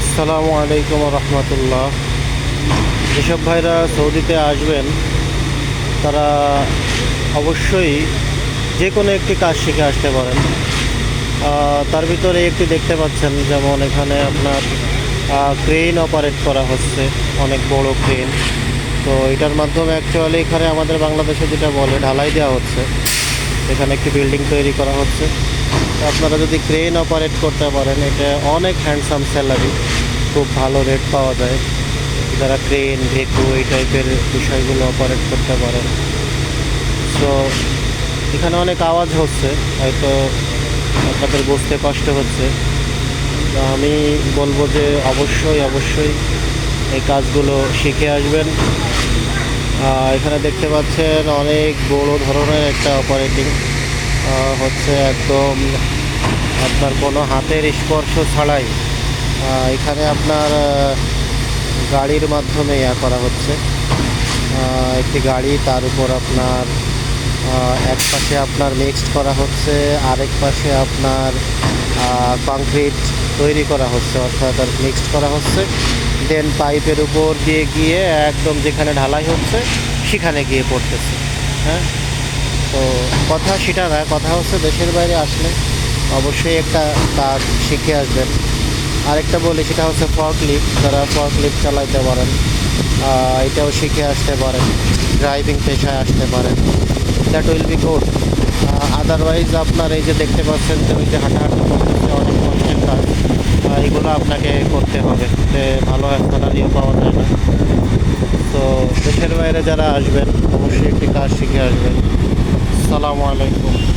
আসসালামু আলাইকুম রহমতুল্লাহ। যেসব ভাইরা সৌদিতে আসবেন, তারা অবশ্যই যে কোনো একটি কাজ শিখে আসতে পারেন। তার ভিতরে একটি দেখতে পাচ্ছেন, যেমন এখানে আপনার ক্রেন অপারেট করা হচ্ছে, অনেক বড় ক্রেন তো এটার মাধ্যমে অ্যাকচুয়ালি এখানে আমাদের বাংলাদেশে যেটা বলে, ঢালাই দেওয়া হচ্ছে। এখানে একটি বিল্ডিং তৈরি করা হচ্ছে। আপনারা যদি ক্রেন অপারেট করতে পারেন, এটা অনেক হ্যান্ডসাম স্যালারি খুব ভালো রেট পাওয়া যায়। যারা ক্রেন ভেকু এই টাইপের বিষয়গুলো অপারেট করতে পারেন। সো এখানে অনেক আওয়াজ হচ্ছে, হয়তো আপনাদের বুঝতে কষ্ট হচ্ছে। তো আমি বলব যে অবশ্যই অবশ্যই এই কাজগুলো শিখে আসবেন। এখানে দেখতে পাচ্ছেন অনেক বড় ধরনের একটা অপারেটিং হচ্ছে একদম আপনার কোনো হাতের স্পর্শ ছাড়াই এখানে আপনার গাড়ির মাধ্যমে ইয়া করা হচ্ছে। একটি গাড়ি, তার উপর আপনার এক পাশে আপনার মিক্সড করা হচ্ছে, আরেক পাশে আপনার কংক্রিট তৈরি করা হচ্ছে, অর্থাৎ মিক্সড করা হচ্ছে। দেন পাইপের উপর দিয়ে গিয়ে একদম যেখানে ঢালাই হচ্ছে, সেখানে গিয়ে পড়তেছে হ্যাঁ? তো কথা সেটা না, কথা হচ্ছে দেশের বাইরে আসলে অবশ্যই একটা কাজ শিখে আসবেন। আরেকটা বলি, সেটা হচ্ছে ফর্ক লিফট যারা ফর্ক লিফট চালাইতে পারেন এটাও শিখে আসতে পারেন ড্রাইভিং পেশায় আসতে পারেন। That will be good otherwise আপনার এই যে দেখতে পাচ্ছেন যে ওই যে হাঁটাহাঁটি করতেছে অনেক কষ্টের কাজ এগুলো আপনাকে করতে হবে। যে ভালো স্যালারিও পাওয়া যায় না। তো দেশের বাইরে যারা আসবেন, অবশ্যই একটি কাজ শিখে আসবেন। সালামু আলাইকুম।